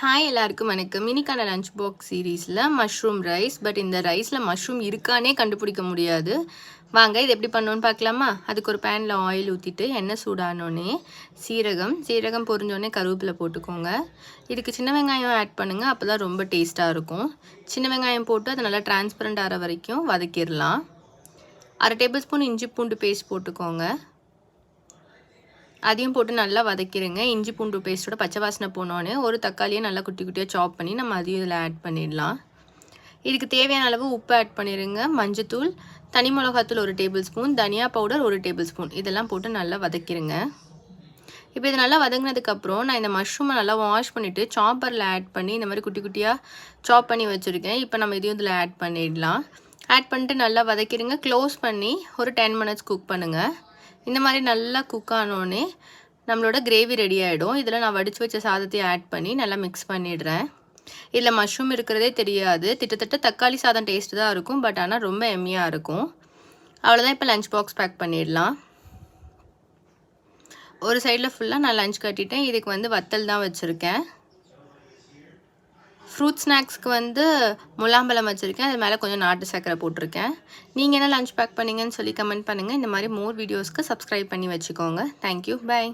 Hi எல்லாருக்கும் வணக்கம். இன்னைக்கான லஞ்ச் பாக்ஸ் சீரீஸில் மஷ்ரூம் ரைஸ் பட் இந்த ரைஸில் மஷ்ரூம் இருக்கானே கண்டுபிடிக்க முடியாது. வாங்க இது எப்படி பண்ணோன்னு பார்க்கலாமா? அதுக்கு ஒரு பேனில் ஆயில் ஊற்றிட்டு எண்ணெய் சூடானோடனே சீரகம் சீரகம் பொரிஞ்சோடனே கருவேப்பிலை போட்டுக்கோங்க. இதுக்கு சின்ன வெங்காயம் ஆட் பண்ணுங்கள் அப்போ தான் ரொம்ப டேஸ்ட்டாக இருக்கும். சின்ன வெங்காயம் போட்டு அதை நல்லா டிரான்ஸ்பரண்ட் ஆகிற வரைக்கும் வதக்கிடலாம். அரை டேபிள் ஸ்பூன் இஞ்சி பூண்டு பேஸ்ட் போட்டுக்கோங்க. அதையும் போட்டு நல்லா வதக்கிடுங்க இஞ்சி பூண்டு பேஸ்ட்டோட பச்சை வாசனை போனோன்னே ஒரு தக்காளியை நல்லா குட்டி குட்டியாக சாப் பண்ணி நம்ம அதையும் இதில் ஆட் பண்ணிடலாம். இதுக்கு தேவையான அளவு உப்பு ஆட் பண்ணிடுங்க மஞ்சத்தூள் தனி மிளகாத்தூள் ஒரு டேபிள் ஸ்பூன் தனியா பவுடர் ஒரு டேபிள் ஸ்பூன் இதெல்லாம் போட்டு நல்லா வதக்கிடுங்க இப்போ இது நல்லா வதங்கினதுக்கப்புறம் நான் இந்த மஷ்ரூமை நல்லா வாஷ் பண்ணிவிட்டு சாப்பரில் ஆட் பண்ணி இந்த மாதிரி குட்டி குட்டியாக சாப் பண்ணி வச்சுருக்கேன். இப்போ நம்ம இதையும் இதில் ஆட் பண்ணிடலாம். ஆட் பண்ணிட்டு நல்லா வதக்கிடுங்க க்ளோஸ் பண்ணி ஒரு டென் மினிட்ஸ் குக் பண்ணுங்கள் இந்த மாதிரி நல்லா குக் ஆனோடனே நம்மளோட கிரேவி ரெடி ஆகிடும் இதில் நான் வடித்து வச்ச சாதத்தையும் ஆட் பண்ணி நல்லா மிக்ஸ் பண்ணிடுறேன். இதில் மஷ்ரூம் இருக்கிறதே தெரியாது. திட்டத்தட்ட தக்காளி சாதம் டேஸ்ட் தான் இருக்கும் பட் ஆனால் ரொம்ப எம்மியாக இருக்கும். அவ்வளோதான் இப்போ லஞ்ச் பாக்ஸ் பேக் பண்ணிடலாம். ஒரு சைடில் ஃபுல்லாக நான் லஞ்ச் கட்டிட்டேன். இதுக்கு வந்து வத்தல் தான் வச்சுருக்கேன். ஃப்ரூட் ஸ்நாக்ஸ்க்கு வந்து முலாம்பழம் வச்சுருக்கேன். அது மேலே கொஞ்சம் நாட்டு சக்கரை போட்டிருக்கேன். நீங்கள் என்ன லஞ்ச் பேக் பண்ணீங்கன்னு சொல்லி கமெண்ட் பண்ணுங்கள் இந்த மாதிரி மோர் வீடியோஸ்க்கு சப்ஸ்கிரைப் பண்ணி வச்சுக்கோங்க. Thank you bye